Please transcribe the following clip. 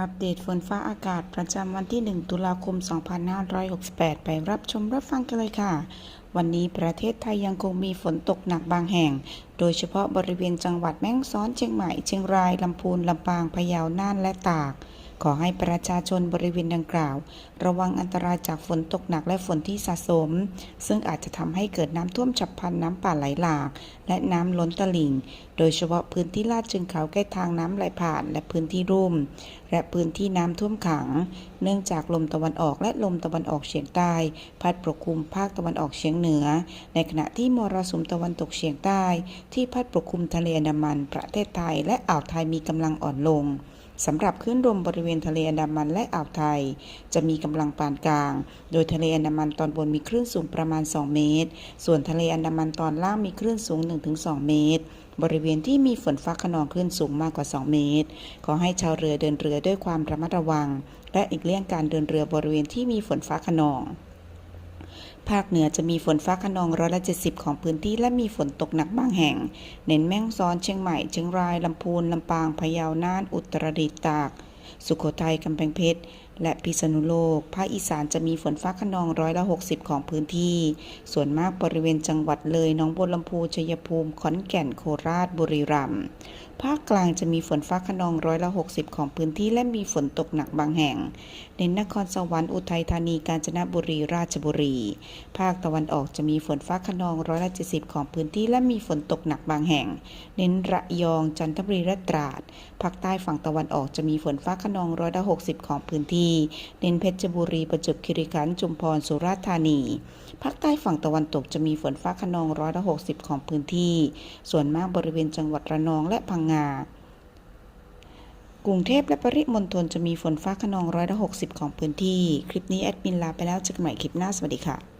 อัปเดตฝนฟ้าอากาศประจำวันที่ 1 ตุลาคม 2568 ไปรับชมรับฟังกันเลยค่ะ วันนี้ประเทศไทยยังคงมีฝนตกหนักบางแห่ง โดยเฉพาะบริเวณจังหวัดแม่ฮ่องสอน เชียงใหม่ เชียงราย ลำพูน ลำปาง พะเยา น่าน และตาก ขอให้ประชาชนบริเวณดังกล่าว ระวังอันตรายจากฝนตกหนักและฝนที่สะสม ซึ่งอาจจะทำให้เกิดน้ำท่วมฉับพลันน้ำป่าไหลหลาก และน้ำล้นตลิ่ง โดยเฉพาะพื้นที่ลาดเชิงเขาใกล้ทางน้ำไหลผ่าน และพื้นที่รุ่ม และพื้นที่น้ำท่วมขัง เนื่องจากลมตะวันออกและลมตะวันออกเฉียงใต้ พัดปกคลุมภาคตะวันออกเฉียงเหนือ ในขณะที่มรสุมตะวันตกเฉียงใต้ ที่พัดปกคลุมทะเลอันดามัน ประเทศไทย และอ่าวไทยมีกำลังอ่อนลงสำหรับคลื่นลมบริเวณทะเลอันดามันและอ่าวไทย จะมีกำลังปานกลาง โดยทะเลอันดามันตอนบนมีคลื่นสูงประมาณ 2 เมตร ส่วนทะเลอันดามันตอนล่างมีคลื่นสูง 1-2 เมตร บริเวณที่มีฝนฟ้าขนองคลื่นสูงมากกว่า 2 เมตร ขอให้ชาวเรือเดินเรือด้วยความระมัดระวัง และอีกเลี่ยงการเดินเรือบริเวณที่มีฝนฟ้าขนอง ภาคเหนือจะมีฝนฟ้าขนองร้อยละ70ของพื้นที่และมีฝนตกหนักบางแห่ง เน้นแม่ฮ่องสอนเชียงใหม่เชียงรายลำพูนลำปางพะเยาน่านอุตรดิตถ์ตาก สุโขทัยกำแพงเพชรและพิษณุโลก ภาคอีสานจะมีฝนฟ้าขนองร้อยละ60 ของพื้นที่ ส่วนมากบริเวณจังหวัดเลยหนองบัวลำพูชัยภูมิ ขอนแก่น โคราช บุรีรัมย์ ภาคกลางจะมีฝนฟ้าขนองร้อยละ60 ของพื้นที่และมีฝนตกหนักบางแห่งเน้นนครสวรรค์ อุทัยธานี กาญจนบุรี ราชบุรี ภาคตะวันออกจะมีฝนฟ้าขนองร้อยละ70 ของพื้นที่และมีฝนตกหนักบางแห่ง เน้นระยอง จันทบุรี และตราด ภาคใต้ฝั่งตะวันออกจะมีฝนฟ้าขนองร้อยละ60 ของพื้นที่เน้นเพชรบุรี ประจวบคีรีขันธ์จุมพรสุราษฎร์ธานีภาคใต้ฝั่งตะวันตกจะมีฝนฟ้าขนองร้อยละหกสิบของพื้นที่ ส่วนมากบริเวณจังหวัดระนองและพังงากรุงเทพและปริมณฑลจะมีฝนฟ้าขนองร้อยละหกสิบของพื้นที่ คลิปนี้แอดมินลาไปแล้วเจอกันใหม่คลิปหน้าสวัสดีค่ะ